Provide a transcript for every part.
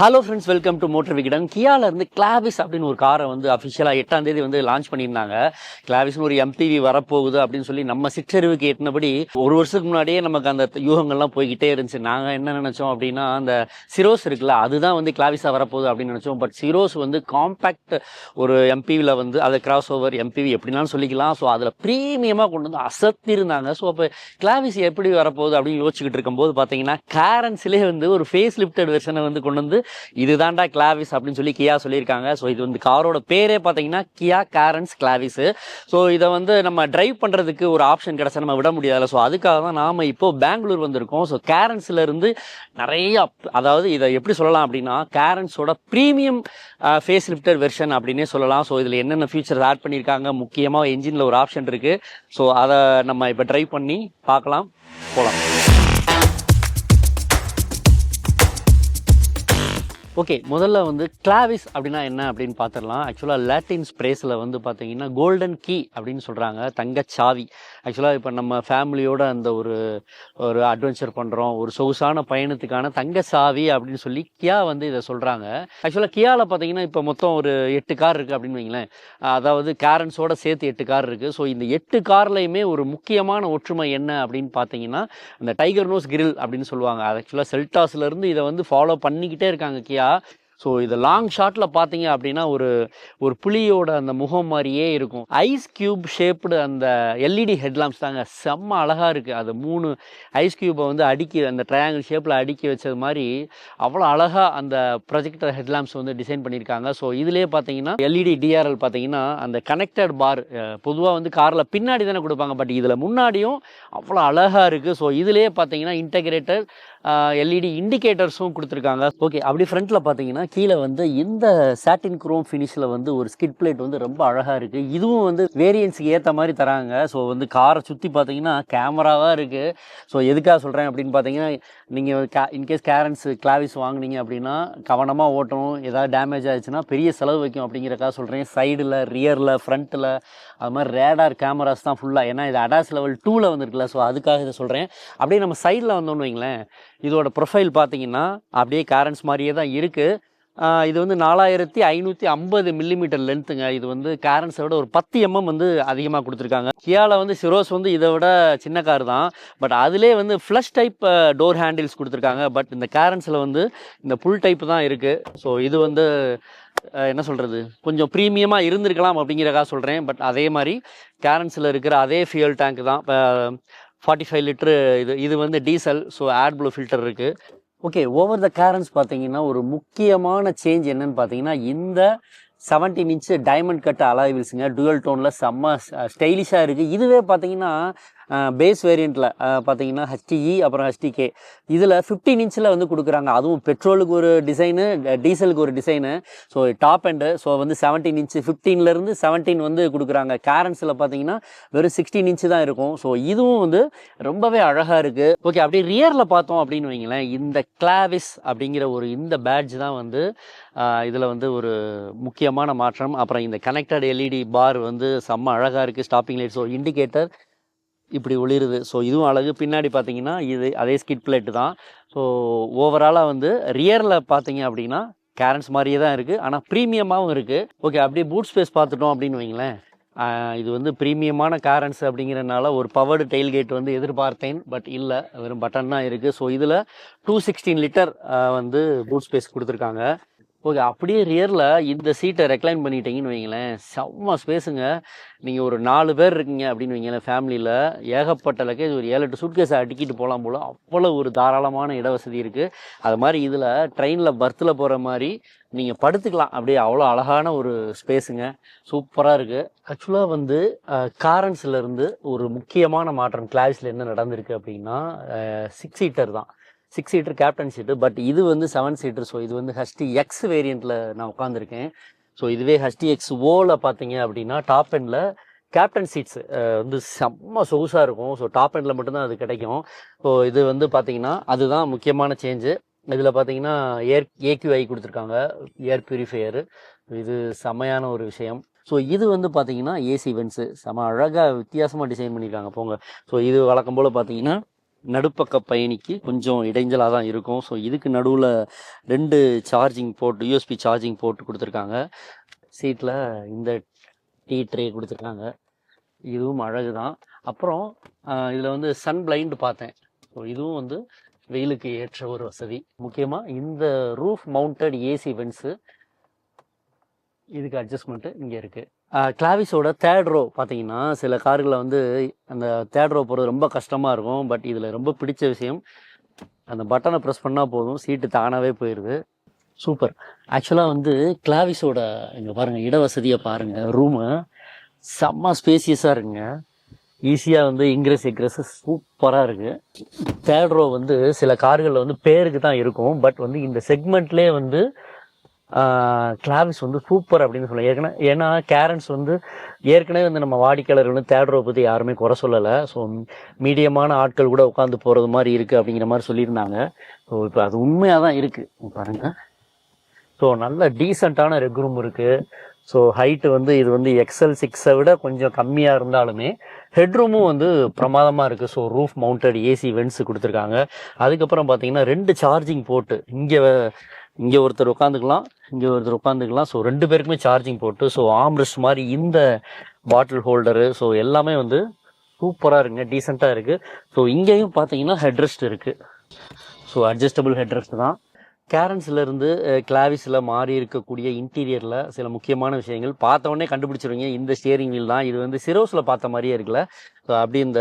hello friends welcome to motor Vikatan கியால இருந்து Clavis அப்படின்னு ஒரு காரை வந்து அஃபிஷியலாக எட்டாம் தேதி வந்து லான்ச் பண்ணியிருந்தாங்க. கிளாவிஸ்னு ஒரு எம்பிவி வரப்போகுது அப்படின்னு சொல்லி நம்ம சிற்றறிவுக்கு எட்டினபடி ஒரு வருஷத்துக்கு முன்னாடியே நமக்கு அந்த யூகங்கள்லாம் போய்கிட்டே இருந்துச்சு. நாங்கள் என்ன நினச்சோம் அப்படின்னா அந்த சிரோஸ் இருக்குல்ல அதுதான் வந்து கிளாவிஸாக வரப்போகுது அப்படின்னு நினச்சோம். பட் சிரோஸ் வந்து காம்பேக்ட் ஒரு எம்பிவியில் வந்து அதை கிராஸ் ஓவர் எம்பிவி எப்படினாலும் சொல்லிக்கலாம். ஸோ அதில் ப்ரீமியமாக கொண்டு வந்து அசத்திருந்தாங்க. ஸோ அப்போ கிளாவிஸ் எப்படி வரப்போகுது அப்படின்னு யோசிச்சுக்கிட்டு இருக்கும்போது பார்த்தீங்கன்னா கேரன்ஸ்லேயே வந்து ஒரு ஃபேஸ் லிஃப்டட் வெர்ஷனை வந்து கொண்டு வந்து இதுதான்டா கிளாவிஸ் அப்படின்னு சொல்லி கியா சொல்லியிருக்காங்க. ஸோ இது வந்து காரோட பேரே பார்த்தீங்கன்னா கியா கேரன்ஸ் கிளாவிஸு ஸோ இதை வந்து நம்ம டிரைவ் பண்ணுறதுக்கு ஒரு ஆப்ஷன் கிடைச்சா நம்ம விட முடியாதுல்ல. ஸோ அதுக்காக தான் நாம் இப்போ பெங்களூர் வந்திருக்கோம். ஸோ கேரன்ஸ்லேருந்து நிறைய அதாவது இதை எப்படி சொல்லலாம் அப்படின்னா கேரன்ஸோட ப்ரீமியம் ஃபேஸ் லிஃப்டர் வெர்ஷன் அப்படின்னே சொல்லலாம். ஸோ இதில் என்னென்ன ஃபியூச்சர்ஸ் ஆட் பண்ணியிருக்காங்க? முக்கியமாக என்ஜினில் ஒரு ஆப்ஷன் இருக்குது ஸோ அதை நம்ம இப்போ ட்ரைவ் பண்ணி பார்க்கலாம். போகலாம் ஓகே முதல்ல வந்து கிளாவிஸ் அப்படின்னா என்ன அப்படின்னு பார்த்துடலாம் ஆக்சுவலாக லாட்டின் ஸ்ப்ரேஸில் வந்து பார்த்தீங்கன்னா கோல்டன் கீ அப்படின்னு சொல்கிறாங்க தங்கச்சாவி ஆக்சுவலாக இப்போ நம்ம ஃபேமிலியோட அந்த ஒரு ஒரு அட்வென்ச்சர் பண்ணுறோம் ஒரு சொகுசான பயணத்துக்கான தங்கச்சாவி அப்படின்னு சொல்லி கியா வந்து இதை சொல்கிறாங்க ஆக்சுவலாக கியாவில் பார்த்தீங்கன்னா இப்போ மொத்தம் ஒரு எட்டு கார் இருக்குது அப்படின்னு வைங்களேன். அதாவது கேரன்ஸோட சேர்த்து எட்டு கார் இருக்குது ஸோ இந்த எட்டு கார்லையுமே ஒரு முக்கியமான ஒற்றுமை என்ன அப்படின்னு பார்த்தீங்கன்னா அந்த டைகர் நோஸ் கிரில் அப்படின்னு சொல்லுவாங்க. ஆக்சுவலாக செல்டாஸ்லேருந்து இதை வந்து ஃபாலோ பண்ணிக்கிட்டே இருக்காங்க கியா ஸோ இது லாங் ஷாட்டில் பார்த்தீங்க அப்படின்னா ஒரு ஒரு புலியோட அந்த முகம் மாதிரியே இருக்கும். ஐஸ் கியூப் ஷேப்டு அந்த எல்இடி ஹெட்லாம்ப்ஸ் தாங்க. செம்ம அழகாக இருக்குது அது மூணு ஐஸ் க்யூப்பை வந்து அடுக்கி அந்த ட்ரையாங்கிள் ஷேப்பில் அடுக்கி வச்சது மாதிரி அவ்வளோ அழகாக அந்த ப்ரொஜெக்டர் ஹெட்லாம்ப்ஸ் வந்து டிசைன் பண்ணியிருக்காங்க. ஸோ இதுலேயே பார்த்தீங்கன்னா எல்இடி டிஆர்எல் பார்த்தீங்கன்னா அந்த கனெக்டட் பார் பொதுவாக வந்து காரில் பின்னாடி தானே கொடுப்பாங்க. பட் இதில் முன்னாடியும் அவ்வளோ அழகாக இருக்குது ஸோ இதுலேயே பார்த்தீங்கன்னா இன்டகிரேட்டர் எல்இடி இண்டிகேட்டர்ஸும் கொடுத்துருக்காங்க. ஓகே அப்படி ஃப்ரண்ட்டில் பார்த்தீங்கன்னா கீழே வந்து இந்த சாட்டின் குரோம் ஃபினிஷில் வந்து ஒரு ஸ்கிட் பிளேட் வந்து ரொம்ப அழகாக இருக்குது இதுவும் வந்து வேரியன்ஸுக்கு ஏற்ற மாதிரி தராங்க. ஸோ வந்து காரை சுற்றி பார்த்தீங்கன்னா கேமராவாக இருக்குது ஸோ எதுக்காக சொல்கிறேன் அப்படின்னு பார்த்தீங்கன்னா நீங்கள் கே இன்கேஸ் கேரன்ஸ் கிளாவிஸ் வாங்குனீங்க அப்படின்னா கவனமாக ஓட்டணும். ஏதாவது டேமேஜ் ஆயிடுச்சுன்னா பெரிய செலவு வைக்கும் அப்படிங்கிறக்காக சொல்கிறேன் சைடில் ரியரில் ஃப்ரண்ட்டில் அது மாதிரி ரேடார் கேமராஸ் தான் ஃபுல்லாக ஏன்னா இது அடாஸ் லெவல் டூவில் வந்துருக்குல்ல ஸோ அதுக்காக இதை சொல்கிறேன் அப்படியே நம்ம சைடில் வந்தோம்னு வைங்களேன் இதோட ப்ரொஃபைல் பார்த்தீங்கன்னா அப்படியே கேரன்ஸ் மாதிரியே தான் இருக்குது இது வந்து நாலாயிரத்தி ஐநூற்றி ஐம்பது மில்லிமீட்டர் லென்த்துங்க இது வந்து கேரன்ஸை விட ஒரு பத்து எம்எம் வந்து அதிகமாக கொடுத்துருக்காங்க. கியாவில் வந்து சிரோஸ் வந்து இதை விட சின்ன கார் தான். பட் அதிலே வந்து ஃப்ளஷ் டைப் டோர் ஹேண்டில்ஸ் கொடுத்துருக்காங்க. பட் இந்த கேரன்ஸில் வந்து இந்த புல் டைப் தான் இருக்குது ஸோ இது வந்து என்ன சொல்கிறது கொஞ்சம் ப்ரீமியமாக இருந்திருக்கலாம் அப்படிங்கிறக்காக சொல்கிறேன் பட் அதே மாதிரி கேரன்ஸில் இருக்கிற அதே ஃபியூல் டேங்க் தான். இப்போ ஃபார்ட்டி ஃபைவ் லிட்ரு இது இது வந்து diesel so add blue filter இருக்குது ஓகே ஓவர் த கேரன்ஸ் பார்த்தீங்கன்னா ஒரு முக்கியமான சேஞ்ச் என்னன்னு பார்த்தீங்கன்னா இந்த seventeen inch diamond cut alloy வீல்ஸுங்க dual டோனில் செம்ம ஸ்டைலிஷாக இருக்குது இதுவே பார்த்தீங்கன்னா பேஸ் வேரியண்ட்டில் பார்த்தீங்கன்னா ஹெச்டிஇ அப்புறம் ஹெச்டிகே இதில் ஃபிஃப்டீன் இன்ச்சில் வந்து கொடுக்குறாங்க. அதுவும் பெட்ரோலுக்கு ஒரு டிசைனு டீசலுக்கு ஒரு design so top end so வந்து செவன்டீன் இன்ச்சு ஃபிஃப்டீன்லேருந்து செவன்டீன் வந்து கொடுக்குறாங்க. கேரன்ஸில் பார்த்தீங்கன்னா வெறும் சிக்ஸ்டீன் இன்ச்சு தான் இருக்கும். ஸோ இதுவும் வந்து ரொம்பவே அழகாக இருக்குது ஓகே அப்படியே ரியரில் பார்த்தோம் அப்படின்னு வைங்களேன் இந்த கிளாவிஸ் அப்படிங்கிற ஒரு இந்த பேட்ஜ் தான் வந்து இதில் வந்து ஒரு முக்கியமான மாற்றம். அப்புறம் இந்த கனெக்டட் எல்இடி பார் வந்து செம்ம அழகாக இருக்குது ஸ்டாப்பிங் லைட் ஸோ இண்டிகேட்டர் இப்படி ஒளிருது. ஸோ இதுவும் அழகு. பின்னாடி பார்த்தீங்கன்னா இது அதே ஸ்கிட் பிளேட்டு தான். ஸோ ஓவராலாக வந்து ரியரில் பார்த்தீங்க அப்படின்னா கேரன்ஸ் மாதிரியே தான் இருக்குது ஆனால் ப்ரீமியமாகவும் இருக்குது ஓகே அப்படியே பூட் ஸ்பேஸ் பார்த்துட்டோம் அப்படின்னு வைங்களேன். இது வந்து ப்ரீமியமான காரன்ஸ் அப்படிங்கிறனால ஒரு பவர்டு டெயில்கேட் வந்து எதிர்பார்த்தேன். பட் இல்லை வெறும் பட்டன் தான் இருக்குது ஸோ இதில் டூ சிக்ஸ்டீன் லிட்டர் வந்து பூட் ஸ்பேஸ் கொடுத்துருக்காங்க. ஓகே அப்படியே ரியரில் இந்த சீட்டை ரெக்ளைன் பண்ணிட்டீங்கன்னு வைங்களேன் செம்ம ஸ்பேஸுங்க நீங்கள் ஒரு நாலு பேர் இருக்கீங்க அப்படின்னு வைங்களேன் ஃபேமிலியில் ஏகப்பட்ட லக்கேஜ் ஒரு ஏழு எட்டு சூட்கேஸை அடிக்கிட்டு போகலாம் போல். அவ்வளோ ஒரு தாராளமான இடவசதி இருக்குது அது மாதிரி இதில் ட்ரெயினில் பர்த்தில் போகிற மாதிரி நீங்கள் படுத்துக்கலாம். அப்படியே அவ்வளோ அழகான ஒரு ஸ்பேஸுங்க சூப்பராக இருக்குது ஆக்சுவலாக வந்து காரன்ஸ்லேருந்து ஒரு முக்கியமான மாற்றம் கிளாஸில் என்ன நடந்திருக்கு அப்படின்னா சிக்ஸ் சீட்டர் தான். Six seater captain seat but இது வந்து செவன் சீட்டர் ஸோ இது வந்து ஹஸ்டி எக்ஸ் வேரியண்ட்டில் நான் உட்காந்துருக்கேன் ஸோ இதுவே ஹஸ்டி எக்ஸ் ஓவில் பார்த்தீங்க அப்படின்னா டாப் எண்டில் கேப்டன் சீட்ஸ் வந்து செம்ம சொகுசாக இருக்கும். ஸோ டாப் எண்டில் மட்டும்தான் அது கிடைக்கும். ஸோ இது வந்து பார்த்தீங்கன்னா அதுதான் முக்கியமான சேஞ்சு இதில் பார்த்தீங்கன்னா ஏர் ஏக்யூஐ கொடுத்துருக்காங்க. ஏர் பியூரிஃபையரு இது செம்மையான ஒரு விஷயம். ஸோ இது வந்து பார்த்தீங்கன்னா ஏசி வென்ஸு செம அழகாக வித்தியாசமாக டிசைன் பண்ணியிருக்காங்க. போங்க. ஸோ இது வழக்கம் போல் பார்த்தீங்கன்னா நடுப்பக்க பயணிக்கு கொஞ்சம் இடைஞ்சலாக தான் இருக்கும். ஸோ இதுக்கு நடுவில் ரெண்டு சார்ஜிங் போட்டு யூஎஸ்பி சார்ஜிங் போட்டு கொடுத்துருக்காங்க. சீட்டில் இந்த டீ ட்ரே கொடுத்துருக்காங்க. இதுவும் அழகு தான் அப்புறம் இதில் வந்து சன் பிளைண்டு பார்த்தேன். ஸோ இதுவும் வந்து வெயிலுக்கு ஏற்ற ஒரு வசதி. முக்கியமாக இந்த ரூஃப் மவுண்டட் ஏசி வென்ஸு இதுக்கு அட்ஜஸ்ட்மெண்ட்டு இங்கே இருக்குது கிளாவிஸோட தேர்ட் ரோ பார்த்தீங்கன்னா சில கார்களில் வந்து அந்த தேர்ட் ரோ போகிறது ரொம்ப கஷ்டமாக இருக்கும். பட் இதில் ரொம்ப பிடிச்ச விஷயம் அந்த பட்டனை ப்ரெஸ் பண்ணால் போதும். சீட்டு தானாகவே போயிடுது சூப்பர் ஆக்சுவலாக வந்து கிளாவிஸோட இங்கே பாருங்கள் இட வசதியை பாருங்கள் ரூமு செம்ம ஸ்பேசியஸாக இருக்குங்க. ஈஸியாக வந்து இங்கிரஸ் எக்ரஸ் சூப்பராக இருக்குது தேர்ட் ரோ வந்து சில கார்களில் வந்து பேருக்கு தான் இருக்கும். பட் வந்து இந்த செக்மெண்ட்லேயே வந்து கிளாவிஸ் வந்து சூப்பர் அப்படின்னு சொல்லலாம். ஏற்கனவே ஏன்னா கேரன்ஸ் வந்து ஏற்கனவே வந்து நம்ம வாடிக்கையாளர்களும் வந்து பற்றி யாருமே குறை சொல்லலை. ஸோ மீடியமான ஆட்கள் கூட உட்காந்து போகிறது மாதிரி இருக்குது அப்படிங்கிற மாதிரி சொல்லியிருந்தாங்க. ஸோ இப்போ அது உண்மையாக தான் இருக்குது பாருங்கள் ஸோ நல்ல டீசெண்டான ரெக் ரூம் இருக்குது ஸோ ஹைட்டு வந்து இது வந்து எக்ஸல் சிக்ஸை விட கொஞ்சம் கம்மியாக இருந்தாலுமே ஹெட்ரூமும் வந்து பிரமாதமாக இருக்குது so roof mounted AC vents கொடுத்துருக்காங்க. அதுக்கப்புறம் பார்த்தீங்கன்னா ரெண்டு சார்ஜிங் போட்டு இங்கே இங்கே ஒருத்தர் உட்காந்துக்கலாம் இங்கே ஒருத்தர் உட்காந்துக்கலாம். ஸோ ரெண்டு பேருக்குமே சார்ஜிங் போட்டு ஸோ ஆம்ரெஸ்ட் மாதிரி இந்த பாட்டில் ஹோல்டரு ஸோ எல்லாமே வந்து சூப்பராக இருக்குங்க டீசெண்டாக இருக்குது ஸோ இங்கேயும் பார்த்தீங்கன்னா ஹெட்ரெஸ்ட் இருக்குது ஸோ அட்ஜஸ்டபிள் ஹெட்ரெஸ்ட் தான். கேரன்ஸ்ல இருந்து கிளாவிஸில் மாறி இருக்கக்கூடிய இன்டீரியரில் சில முக்கியமான விஷயங்கள். பார்த்தவொடனே கண்டுபிடிச்சிருவீங்க. இந்த ஸ்டியரிங் வீல் தான். இது வந்து சிரோஸில் பார்த்த மாதிரியே இருக்குல்ல ஸோ அப்படி இந்த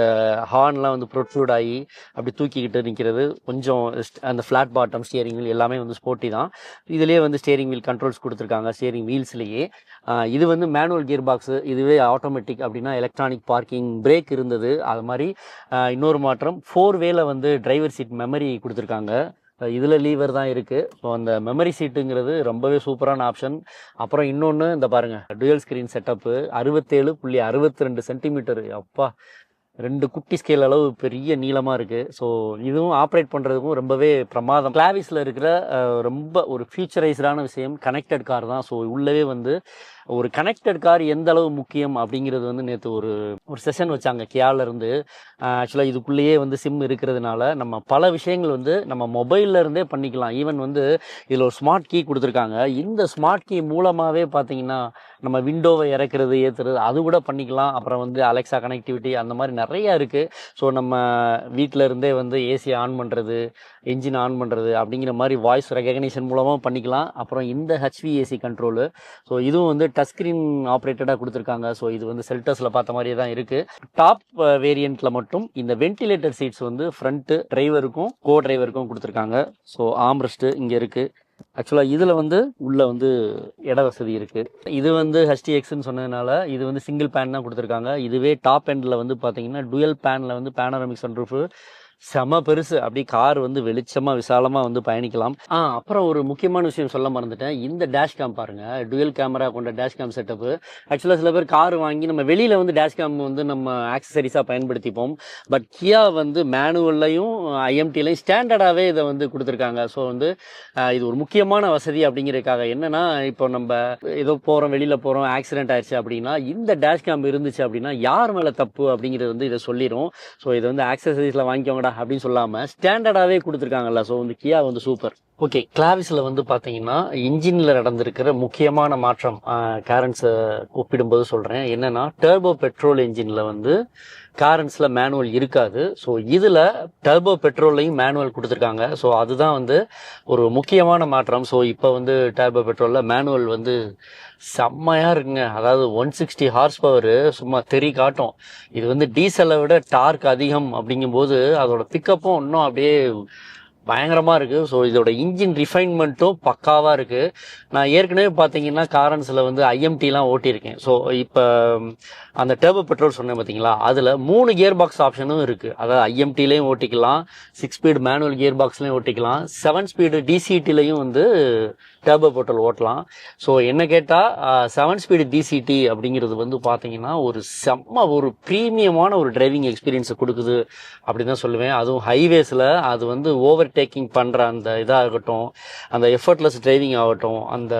ஹார்ன்லாம் வந்து ப்ரொட்ரூட் ஆகி அப்படி தூக்கிக்கிட்டு நிற்கிறது கொஞ்சம் அந்த ஃப்ளாட் பாட்டம் ஸ்டியரிங் வீல் எல்லாமே வந்து ஸ்போர்ட்டி தான். இதுலேயே வந்து ஸ்டியரிங் வீல் கண்ட்ரோல்ஸ் கொடுத்துருக்காங்க ஸ்டியரிங் வீல்ஸ்லேயே இது வந்து மேனுவல் கியர் பாக்ஸு இதுவே ஆட்டோமேட்டிக் அப்படின்னா எலக்ட்ரானிக் பார்க்கிங் பிரேக் இருந்தது. அது மாதிரி இன்னொரு மாற்றம் ஃபோர் வேல வந்து டிரைவர் சீட் மெமரி கொடுத்துருக்காங்க. இதில் லீவர் தான் இருக்குது ஸோ அந்த மெமரி சீட்டுங்கிறது ரொம்பவே சூப்பரான ஆப்ஷன் அப்புறம் இன்னொன்று இந்த பாருங்கள் டுயல் ஸ்க்ரீன் செட்டப்பு அறுபத்தேழு புள்ளி அறுபத்தி ரெண்டு சென்டிமீட்டர் அப்பா ரெண்டு குட்டி ஸ்கேல் அளவு பெரிய நீளமாக இருக்குது ஸோ இதுவும் ஆப்ரேட் பண்ணுறதுக்கும் ரொம்பவே பிரமாதம். கிளாவிஸில் இருக்கிற ரொம்ப ஒரு ஃபியூச்சரைஸ்டான விஷயம் கனெக்டட் கார் தான். ஸோ உள்ளவே வந்து ஒரு கனெக்டட் கார் எந்த அளவு முக்கியம் அப்படிங்கிறது வந்து நேற்று ஒரு ஒரு செஷன் வச்சாங்க கேலேருந்து ஆக்சுவலாக இதுக்குள்ளேயே வந்து சிம் இருக்கிறதுனால நம்ம பல விஷயங்கள் வந்து நம்ம மொபைல்லேருந்தே பண்ணிக்கலாம். ஈவன் வந்து இதில் ஒரு ஸ்மார்ட் கீ கொடுத்துருக்காங்க. இந்த ஸ்மார்ட் கீ மூலமாகவே பார்த்தீங்கன்னா நம்ம விண்டோவை இறக்குறது ஏற்றுறது அது கூட பண்ணிக்கலாம். அப்புறம் வந்து அலெக்ஸா கனெக்டிவிட்டி அந்த மாதிரி நிறையா இருக்குது ஸோ நம்ம வீட்டில் இருந்தே வந்து ஏசி ஆன் பண்ணுறது என்ஜின் ஆன் பண்ணுறது அப்படிங்கிற மாதிரி வாய்ஸ் ரெகக்னிஷன் மூலமாக பண்ணிக்கலாம். அப்புறம் இந்த ஹெச்விஏசி கண்ட்ரோலு ஸோ இதுவும் வந்து டச் ஸ்க்ரீன் ஆப்ரேட்டடாக கொடுத்துருக்காங்க. ஸோ இது வந்து செல்டர்ஸில் பார்த்த மாதிரியே தான் இருக்குது டாப் வேரியண்ட்டில் மட்டும் இந்த வென்டிலேட்டர் சீட்ஸ் வந்து ஃப்ரண்ட்டு டிரைவருக்கும் கோ டிரைவருக்கும் கொடுத்துருக்காங்க. ஸோ ஆம்ரெஸ்ட்டு இங்கே இருக்குது ஆக்சுவலாக இதில் வந்து உள்ளே வந்து இட வசதி இருக்குது இது வந்து ஹெச்டிஎக்ஸ்ன்னு சொன்னதுனால இது வந்து சிங்கிள் பேன் தான் கொடுத்துருக்காங்க. இதுவே டாப் எண்டில் வந்து பார்த்தீங்கன்னா டுயல் பேனில் வந்து பேனரமிக் சன்ரூஃபு செம பெருசு. அப்படி கார் வந்து வெளிச்சமாக விசாலமாக வந்து பயணிக்கலாம். ஆ அப்புறம் ஒரு முக்கியமான விஷயம் சொல்ல மறந்துட்டேன். இந்த டேஷ் கேம் பாருங்க. டுவெல் கேமரா கொண்ட டேஷ் கேம் செட்டப்பு ஆக்சுவலாக சில பேர் கார் வாங்கி நம்ம வெளியில் வந்து டேஷ் கேம் வந்து நம்ம ஆக்சசரிஸாக பயன்படுத்திப்போம். பட் கியா வந்து மேனுவல்லையும் ஐஎம்டிலையும் ஸ்டாண்டர்டாகவே இதை வந்து கொடுத்துருக்காங்க. ஸோ வந்து இது ஒரு முக்கியமான வசதி அப்படிங்கிறதுக்காக. என்னென்னா இப்போ நம்ம ஏதோ போகிறோம் வெளியில் போகிறோம் ஆக்சிடென்ட் ஆயிடுச்சு அப்படின்னா இந்த டேஷ் கேம் இருந்துச்சு அப்படின்னா யார் மேலே தப்பு அப்படிங்கிறது வந்து இதை சொல்லிடும் ஸோ இதை வந்து ஆக்சசரிஸில் வாங்கிக்கோங்கடா. அப்படின்னு சொல்லாமல் ஸ்டாண்டர்டாகவே கொடுத்துருக்காங்கல்ல. ஸோ வந்து கியா வந்து சூப்பர் ஓகே கிளாவிஸில் வந்து பார்த்தீங்கன்னா இன்ஜினில் நடந்திருக்கிற முக்கியமான மாற்றம் கேரன்ஸை ஒப்பிடும்போது சொல்கிறேன் என்னன்னா டர்போ பெட்ரோல் இன்ஜினில் வந்து காரன்ஸில் மேனுவல் இருக்காது. ஸோ இதில் டர்போ பெட்ரோல்லையும் மேனுவல் கொடுத்துருக்காங்க. ஸோ அதுதான் வந்து ஒரு முக்கியமான மாற்றம். ஸோ இப்போ வந்து டர்போ பெட்ரோலில் மேனுவல் வந்து செம்மையாக இருக்குங்க. அதாவது ஒன் சிக்ஸ்டி ஹார்ஸ் பவர் சும்மா தெரி காட்டும். இது வந்து டீசலை விட டார்க் அதிகம் அப்படிங்கும்போது அதோட பிக்கப்பும் இன்னும் அப்படியே பயங்கரமாக இருக்குது ஸோ இதோட இன்ஜின் ரிஃபைன்மெண்ட்டும் பக்காவாக இருக்குது நான் ஏற்கனவே பார்த்தீங்கன்னா காரன்ஸில் வந்து ஐஎம்டிலாம் ஓட்டியிருக்கேன். ஸோ இப்போ அந்த டர்போ பெட்ரோல் சொன்னேன் பார்த்தீங்களா அதில் மூணு கியர் பாக்ஸ் ஆப்ஷனும் இருக்குது அதாவது ஐஎம்டிலையும் ஓட்டிக்கலாம் சிக்ஸ் ஸ்பீடு மேனுவல் கியர் பாக்ஸ்லையும் ஓட்டிக்கலாம் செவன் ஸ்பீடு டிசிடிலையும் வந்து டேபோ போட்டல் ஓட்டலாம். ஸோ என்ன கேட்டால் செவன் ஸ்பீடு டிசிடி அப்படிங்கிறது வந்து பார்த்தீங்கன்னா ஒரு செம்ம ஒரு ப்ரீமியமான ஒரு டிரைவிங் எக்ஸ்பீரியன்ஸை கொடுக்குது அப்படின்னு தான் சொல்லுவேன். அதுவும் ஹைவேஸில் அது வந்து ஓவர் டேக்கிங் பண்ணுற அந்த இதாகட்டும் அந்த எஃபர்ட்லெஸ் டிரைவிங் ஆகட்டும் அந்த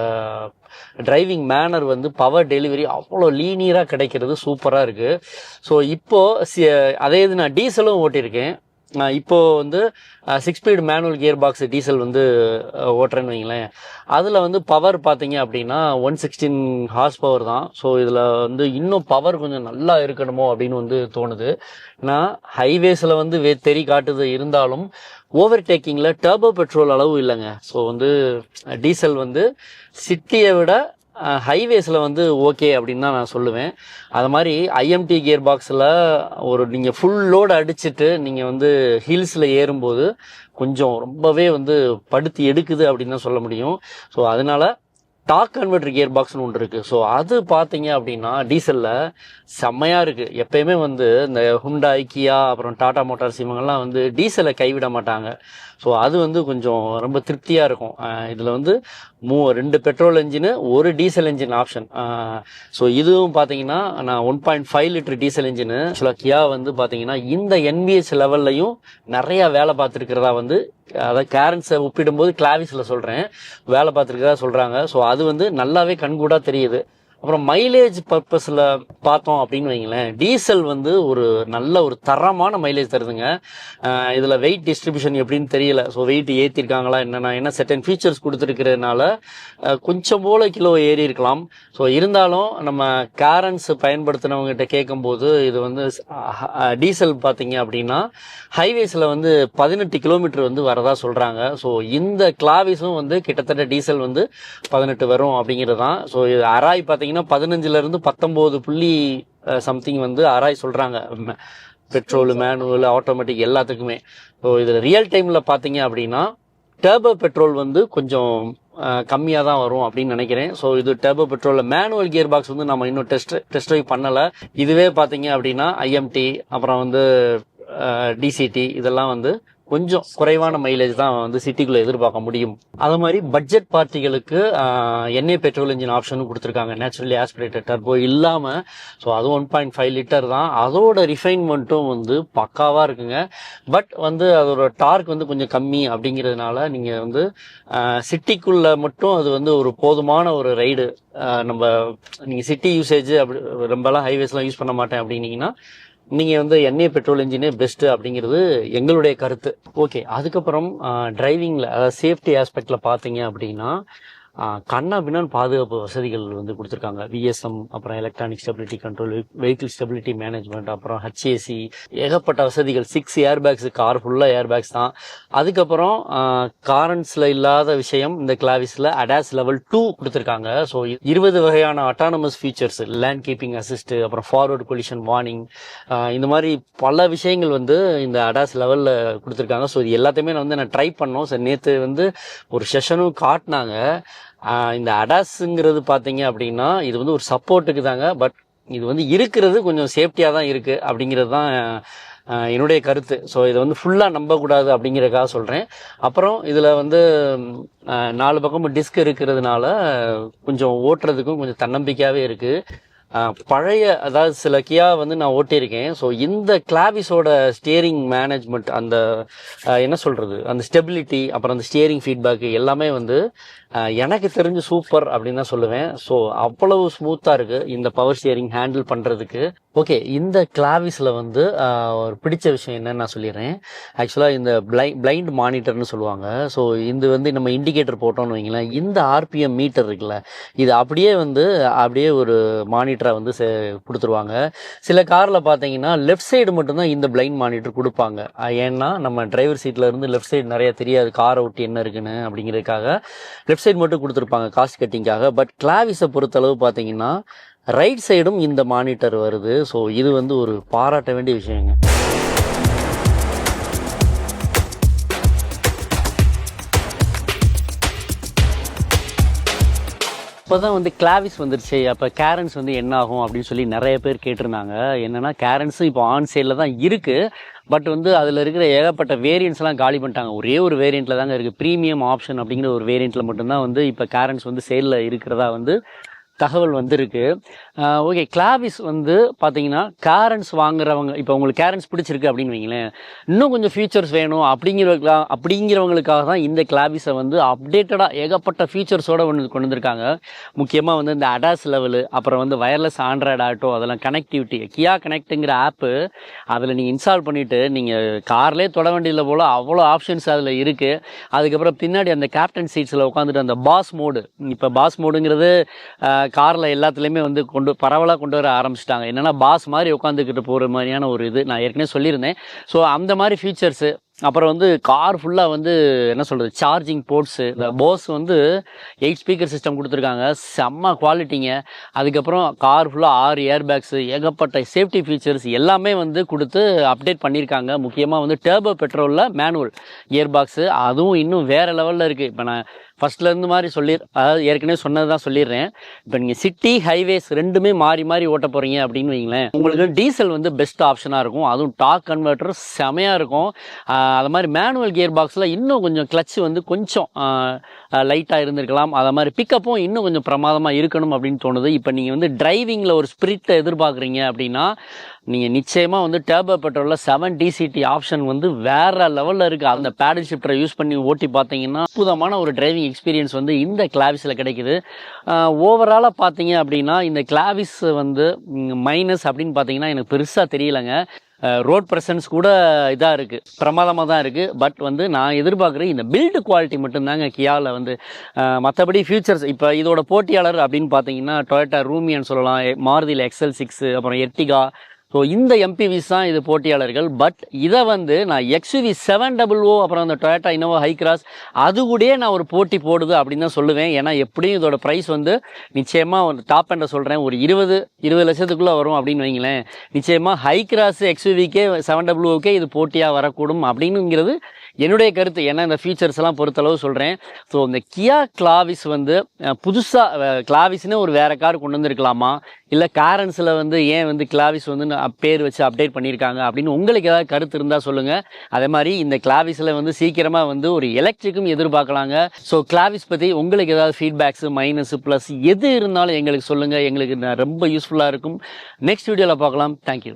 டிரைவிங் மேனர் வந்து பவர் டெலிவரி அவ்வளோ லீனியராக கிடைக்கிறது சூப்பராக இருக்குது ஸோ இப்போது அதே இது நான் டீசலும் ஓட்டியிருக்கேன். இப்போது இப்போ வந்து six speed manual gear box diesel வந்து ஓட்டுறேன்னு வைங்களேன். அதில் வந்து பவர் பார்த்தீங்க அப்படின்னா ஒன் சிக்ஸ்டீன் ஹார்ஸ் பவர் தான். ஸோ இதில் வந்து இன்னும் பவர் கொஞ்சம் நல்லா இருக்கணுமோ அப்படின்னு வந்து தோணுது. நான் ஹைவேஸில் வந்து வே தெரி காட்டுது இருந்தாலும் ஓவர் டேக்கிங்கில் டர்போ பெட்ரோல் அளவு இல்லைங்க. ஸோ வந்து டீசல் வந்து சிட்டியை விட ஹைவேஸில் வந்து ஓகே அப்படின்னு தான் நான் சொல்லுவேன். அது மாதிரி ஐஎம்டி கியர் பாக்ஸில் ஒரு நீங்கள் ஃபுல் லோடு அடிச்சுட்டு நீங்கள் வந்து ஹில்ஸில் ஏறும்போது கொஞ்சம் ரொம்பவே வந்து படுத்தி எடுக்குது அப்படின்னு தான் சொல்ல முடியும். ஸோ அதனால டாக் கன்வெர்டர் கியர் பாக்ஸ்னு ஒன்று இருக்குது ஸோ அது பார்த்தீங்க அப்படின்னா டீசலில் செம்மையாக இருக்குது எப்பயுமே வந்து இந்த ஹுண்டா கியா அப்புறம் டாடா மோட்டார்ஸ் இவங்கெல்லாம் வந்து டீசலை கைவிட மாட்டாங்க. ஸோ அது வந்து கொஞ்சம் ரொம்ப திருப்தியாக இருக்கும். இதில் வந்து மூ ரெண்டு பெட்ரோல் என்ஜினு ஒரு டீசல் என்ஜின் ஆப்ஷன் ஸோ இதுவும் பார்த்தீங்கன்னா நான் one point five litre diesel engine ஆக்சுவலாக கியா வந்து பார்த்தீங்கன்னா இந்த என்பிஎஸ் லெவல்லையும் நிறையா வேலை பார்த்துருக்கிறதா வந்து அதாவது கேரன்ஸை ஒப்பிடும்போது கிளாவிஸில் சொல்கிறேன் வேலை பார்த்துருக்கிறதா சொல்கிறாங்க ஸோ அது வந்து நல்லாவே கண்கூடாக தெரியுது. அப்புறம் மைலேஜ் பர்பஸில் பார்த்தோம் அப்படின்னு வைங்களேன் டீசல் வந்து ஒரு நல்ல ஒரு தரமான மைலேஜ் தருதுங்க. இதில் வெயிட் டிஸ்ட்ரிபியூஷன் எப்படின்னு தெரியல. ஸோ வெயிட் ஏற்றிருக்காங்களா என்னென்னா என்ன செட்டன் ஃபீச்சர்ஸ் கொடுத்துருக்கிறதுனால கொஞ்சம் போல கிலோ ஏறி இருக்கலாம். ஸோ இருந்தாலும் நம்ம கேரன்ஸ் பயன்படுத்தினவங்ககிட்ட கேட்கும்போது இது வந்து டீசல் பார்த்தீங்க அப்படின்னா ஹைவேஸில் வந்து பதினெட்டு கிலோமீட்டர் வந்து வரதா சொல்கிறாங்க ஸோ இந்த கிளாவிஸும் வந்து கிட்டத்தட்ட டீசல் வந்து பதினெட்டு வரும் அப்படிங்கிறது தான் ஸோ இது அராய் பார்த்தீங்கன்னா பதினஞ்சுலேருந்து பத்தொம்போது புள்ளி சம்திங் வந்து ஆராய் சொல்கிறாங்க பெட்ரோல் மேனுவல் ஆட்டோமேட்டிக் எல்லாத்துக்குமே. ஸோ இதில் ரியல் டைமில் பார்த்தீங்க அப்படின்னா டர்போ பெட்ரோல் வந்து கொஞ்சம் கம்மியாக தான் வரும் அப்படின்னு நினைக்கிறேன். ஸோ இது டர்போ பெட்ரோலில் மேனுவல் கியர் பாக்ஸ் வந்து நம்ம இன்னும் டெஸ்ட் டெஸ்ட் ட்ரைவ் பண்ணலை. இதுவே பார்த்தீங்க அப்படின்னா ஐஎம்டி அப்புறம் வந்து டிசிடி இதெல்லாம் வந்து கொஞ்சம் குறைவான மைலேஜ் தான் வந்து சிட்டிக்குள்ளே எதிர்பார்க்க முடியும். அது மாதிரி பட்ஜெட் பார்ட்டிகளுக்கு எண்ணெய் பெட்ரோல் இன்ஜின் ஆப்ஷனும் கொடுத்துருக்காங்க. நேச்சுரலி ஆஸ்பிரேட்டட் டர்போ இல்லாமல் ஸோ அது ஒன் பாயிண்ட் ஃபைவ் லிட்டர் தான். அதோட ரிஃபைன்மெண்ட்டும் வந்து பக்காவாக இருக்குங்க. பட் வந்து அதோட டார்க் வந்து கொஞ்சம் கம்மி அப்படிங்கிறதுனால நீங்கள் வந்து சிட்டிக்குள்ளே மட்டும் அது வந்து ஒரு போதுமான ஒரு ரைடு நம்ம நீங்கள் சிட்டி யூசேஜ் அப்படி ரொம்பலாம் ஹைவேஸ்லாம் யூஸ் பண்ண மாட்டேன் அப்படின்னீங்கன்னா நீங்கள் வந்து எண்ணெய் பெட்ரோல் இன்ஜினே பெஸ்ட்டு அப்படிங்கிறது எங்களுடைய கருத்து. ஓகே அதுக்கப்புறம் டிரைவிங்கில் அதாவது சேஃப்டி ஆஸ்பெக்டில் பார்த்தீங்க அப்படின்னா கண்ணா பின்னான் பாதுகாப்பு வசதிகள் வந்து கொடுத்துருக்காங்க. விஎஸ்எம் அப்புறம் electronic stability control vehicle stability management அப்புறம் ஹச்ஏசி ஏகப்பட்ட வசதிகள். சிக்ஸ் ஏர் பேக்ஸ் கார் ஃபுல்லாக ஏர் பேக்ஸ் தான். அதுக்கப்புறம் காரன்ஸில் இல்லாத விஷயம் இந்த கிளாவிஸில் அடாஸ் லெவல் டூ கொடுத்துருக்காங்க. ஸோ இருபது வகையான autonomous features lane keeping assist அப்புறம் ஃபார்வர்டு கொலிஷன் வார்னிங் இந்த மாதிரி பல விஷயங்கள் வந்து இந்த அடாஸ் லெவலில் கொடுத்துருக்காங்க. ஸோ இது எல்லாத்தையுமே நான் வந்து நான் ட்ரை பண்ணோம். சார் நேற்று வந்து ஒரு செஷனும் காட்டினாங்க. இந்த அடாஸுங்கிறது பார்த்தீங்க அப்படின்னா இது வந்து ஒரு சப்போர்ட்டுக்கு தாங்க பட் இது வந்து இருக்கிறது கொஞ்சம் சேஃப்டியாக தான் இருக்குது அப்படிங்கிறது தான் என்னுடைய கருத்து. ஸோ இதை வந்து ஃபுல்லாக நம்பக்கூடாது அப்படிங்கிறதுக்காக சொல்கிறேன் அப்புறம் இதில் வந்து நாலு பக்கமும் டிஸ்க் இருக்கிறதுனால கொஞ்சம் ஓட்டுறதுக்கும் கொஞ்சம் தன்னம்பிக்கையாகவே இருக்குது பழைய அதாவது சில கியா வந்து நான் ஓட்டியிருக்கேன். ஸோ இந்த கிளாவிஸோட ஸ்டியரிங் மேனேஜ்மெண்ட் அந்த என்ன சொல்கிறது அந்த ஸ்டெபிலிட்டி அப்புறம் அந்த ஸ்டியரிங் ஃபீட்பேக்கு எல்லாமே வந்து எனக்கு தெரிஞ்சு சூப்பர் அப்படின்னு தான் சொல்லுவேன். ஸோ அவ்வளவு ஸ்மூத்தாக இருக்குது இந்த பவர் ஸ்டியரிங் ஹேண்டில் பண்ணுறதுக்கு ஓகே இந்த கிளாவிஸில் வந்து ஒரு பிடிச்ச விஷயம் என்னன்னு நான் சொல்லிடுறேன். ஆக்சுவலாக இந்த பிளை பிளைண்ட் மானிட்டர்னு சொல்லுவாங்க. ஸோ இது வந்து நம்ம இண்டிகேட்டர் போட்டோம்னு வைங்களேன். இந்த ஆர்பிஎம் மீட்டர் இருக்குல்ல இது அப்படியே வந்து அப்படியே ஒரு மானிட்டரை வந்து கொடுத்துருவாங்க. சில காரில் பார்த்தீங்கன்னா லெஃப்ட் சைடு மட்டும்தான் இந்த பிளைண்ட் மானிட்டர் கொடுப்பாங்க. ஏன்னா நம்ம டிரைவர் சீட்டில் இருந்து லெஃப்ட் சைடு நிறைய தெரியாது காரை ஒட்டி என்ன இருக்குன்னு அப்படிங்கிறதுக்காக. லெஃப்ட் சைடு மட்டும் கொடுத்துருப்பாங்க காஸ்ட் கட்டிங்காக. பட் கிளாவிஸை பொறுத்தளவு பார்த்தீங்கன்னா ரைட் சைடும் இந்த மானிட்டர் வருது. ஸோ இது வந்து ஒரு பாராட்ட வேண்டிய விஷயங்க. இப்போ தான் வந்து கிளாவிஸ் வந்துருச்சு. அப்போ கேரன்ஸ் வந்து என்ன ஆகும் அப்படின்னு சொல்லி நிறைய பேர் கேட்டிருந்தாங்க. என்னென்னா கேரன்ஸும் இப்போ ஆன் சைடில் தான் இருக்குது பட் வந்து அதில் இருக்கிற ஏகப்பட்ட வேரியன்ட்ஸ்லாம் காலி பண்ணிட்டாங்க. ஒரே ஒரு வேரியண்ட்டில் தாங்க இருக்குது ப்ரீமியம் ஆப்ஷன் அப்படிங்கிற ஒரு வேரியண்ட்டில் மட்டும்தான் வந்து இப்போ கேரன்ஸ் வந்து சேலில் இருக்கிறதா வந்து தகவல் வந்திருக்கு. ஓகே கிளாவிஸ் வந்து பார்த்தீங்கன்னா கேரன்ஸ் வாங்குறவங்க இப்போ உங்களுக்கு கேரன்ஸ் பிடிச்சிருக்கு அப்படின்னு வைங்களேன். இன்னும் கொஞ்சம் ஃபியூச்சர்ஸ் வேணும் அப்படிங்கிறவங்களா அப்படிங்கிறவங்களுக்காக தான் இந்த கிளாவிஸை வந்து அப்டேட்டடாக ஏகப்பட்ட ஃபியூச்சர்ஸோடு ஒன்று கொண்டு வந்திருக்காங்க. முக்கியமாக வந்து இந்த அடாஸ் லெவலு அப்புறம் வந்து வயர்லெஸ் ஆண்ட்ராய்டு ஆட்டோ அதெல்லாம் கனெக்டிவிட்டி கியா கனெக்ட்டுங்கிற ஆப்பு அதில் நீங்கள் இன்ஸ்டால் பண்ணிவிட்டு நீங்கள் கார்லேயே தொட வேண்டியதில் போல் அவ்வளோ ஆப்ஷன்ஸ் அதில் இருக்குது அதுக்கப்புறம் பின்னாடி அந்த கேப்டன் சீட்ஸில் உட்காந்துட்டு அந்த பாஸ் மோடு இப்போ பாஸ் மோடுங்கிறது காரில் எல்லாத்துலேயுமே வந்து கொண்டு பரவலாக கொண்டு வர ஆரம்பிச்சிட்டாங்க. என்னென்னா பாஸ் மாதிரி உட்காந்துக்கிட்டு போகிற மாதிரியான ஒரு இது நான் ஏற்கனவே சொல்லியிருந்தேன். ஸோ அந்த மாதிரி ஃபீச்சர்ஸு அப்புறம் வந்து கார் ஃபுல்லாக வந்து என்ன சொல்கிறது சார்ஜிங் போர்ட்ஸு இந்த போஸ் வந்து எயிட் ஸ்பீக்கர் சிஸ்டம் கொடுத்துருக்காங்க. செம்ம குவாலிட்டிங்க அதுக்கப்புறம் கார் ஃபுல்லாக ஆறு ஏர் பேக்ஸு ஏகப்பட்ட சேஃப்டி ஃபீச்சர்ஸ் எல்லாமே வந்து கொடுத்து அப்டேட் பண்ணியிருக்காங்க. முக்கியமாக வந்து டேர்போ பெட்ரோலில் மேனுவல் இயர் பாக்ஸு அதுவும் இன்னும் வேறு லெவலில் இருக்குது இப்போ நான் ஃபஸ்ட்லேருந்து மாதிரி சொல்லி அதாவது ஏற்கனவே சொன்னது தான் சொல்லிடுறேன். இப்போ நீங்கள் சிட்டி ஹைவேஸ் ரெண்டுமே மாறி மாறி ஓட்ட போகிறீங்க அப்படின்னு வைங்களேன். உங்களுக்கு டீசல் வந்து பெஸ்ட் ஆப்ஷனாக இருக்கும். அதுவும் டாக் கன்வெர்ட்டர் செமையாக இருக்கும். அது மாதிரி மேனுவல் கியர் பாக்ஸில் இன்னும் கொஞ்சம் கிளச்சு வந்து கொஞ்சம் லைட்டாக இருந்திருக்கலாம். அதை மாதிரி பிக்கப்பும் இன்னும் கொஞ்சம் பிரமாதமாக இருக்கணும் அப்படின்னு தோணுது. இப்போ நீங்கள் வந்து டிரைவிங்கில் ஒரு ஸ்பிரிட்டை எதிர்பார்க்குறீங்க அப்படின்னா நீங்கள் நிச்சயமாக வந்து டேபர் பெட்ரோலில் செவன் டிசிடி ஆப்ஷன் வந்து வேற லெவலில் இருக்குது அந்த பேடல் ஷிஃப்டரை யூஸ் பண்ணி ஓட்டி பார்த்தீங்கன்னா அற்புதமான ஒரு டிரைவிங் எக்ஸ்பீரியன்ஸ் வந்து இந்த கிளாவிஸில் கிடைக்குது. ஓவராலாக பார்த்தீங்க அப்படின்னா இந்த கிளாவிஸ் வந்து மைனஸ் அப்படின்னு பார்த்தீங்கன்னா எனக்கு பெருசாக தெரியலங்க. ரோட் ப்ரெசன்ஸ் கூட இதாக இருக்குது பிரமாதமாக தான் இருக்குது பட் வந்து நான் எதிர்பார்க்குற இந்த பில்டு குவாலிட்டி மட்டும்தாங்க கியாவில் வந்து மற்றபடி ஃபியூச்சர்ஸ் இப்போ இதோட போட்டியாளர் அப்படின்னு பார்த்தீங்கன்னா டொயட்டா ரூமியன்னு சொல்லலாம் மாருதியில் எக்ஸல் சிக்ஸு அப்புறம் எர்டிகா ஸோ இந்த எம்பிவிஸ் தான் இது போட்டியாளர்கள். பட் இதை வந்து நான் எக்ஸ்யூவி செவன் டபுள் ஓ அப்புறம் அந்த டொயேட்டா இனோவா ஹை கிராஸ் அது கூடயே நான் ஒரு போட்டி போடுது அப்படின்னு தான் சொல்லுவேன். ஏன்னா எப்படியும் இதோட ப்ரைஸ் வந்து நிச்சயமாக ஒரு டாப் என்ற சொல்கிறேன் ஒரு இருபது இருபது லட்சத்துக்குள்ளே வரும் அப்படின்னு வைங்களேன். நிச்சயமாக ஹை கிராஸ் எக்ஸ்யூவிக்கே செவன் டபுள் ஓகே இது போட்டியாக வரக்கூடும் அப்படின்னுங்கிறது என்னுடைய கருத்து ஏன்னா இந்த ஃபீச்சர்ஸ் எல்லாம் பொறுத்தளவு சொல்கிறேன் ஸோ இந்த கியா கிளாவிஸ் வந்து புதுசாக கிளாவிஸ்னு ஒரு வேறு கார் கொண்டு வந்திருக்கலாமா? இல்லை காரன்ஸில் வந்து ஏன் வந்து கிளாவிஸ் வந்து நான் பேர் வச்சு அப்டேட் பண்ணியிருக்காங்க அப்படின்னு உங்களுக்கு ஏதாவது கருத்து இருந்தால் சொல்லுங்கள் அதே மாதிரி இந்த கிளாவிஸில் வந்து சீக்கிரமாக வந்து ஒரு எலக்ட்ரிக்கும் எதிர்பார்க்கலாங்க. ஸோ கிளாவிஸ் பற்றி உங்களுக்கு ஏதாவது ஃபீட்பேக்ஸு மைனஸ் ப்ளஸ் எது இருந்தாலும் எங்களுக்கு சொல்லுங்கள் எங்களுக்கு ரொம்ப யூஸ்ஃபுல்லாக இருக்கும். நெக்ஸ்ட் வீடியோவில் பார்க்கலாம். தேங்க்யூ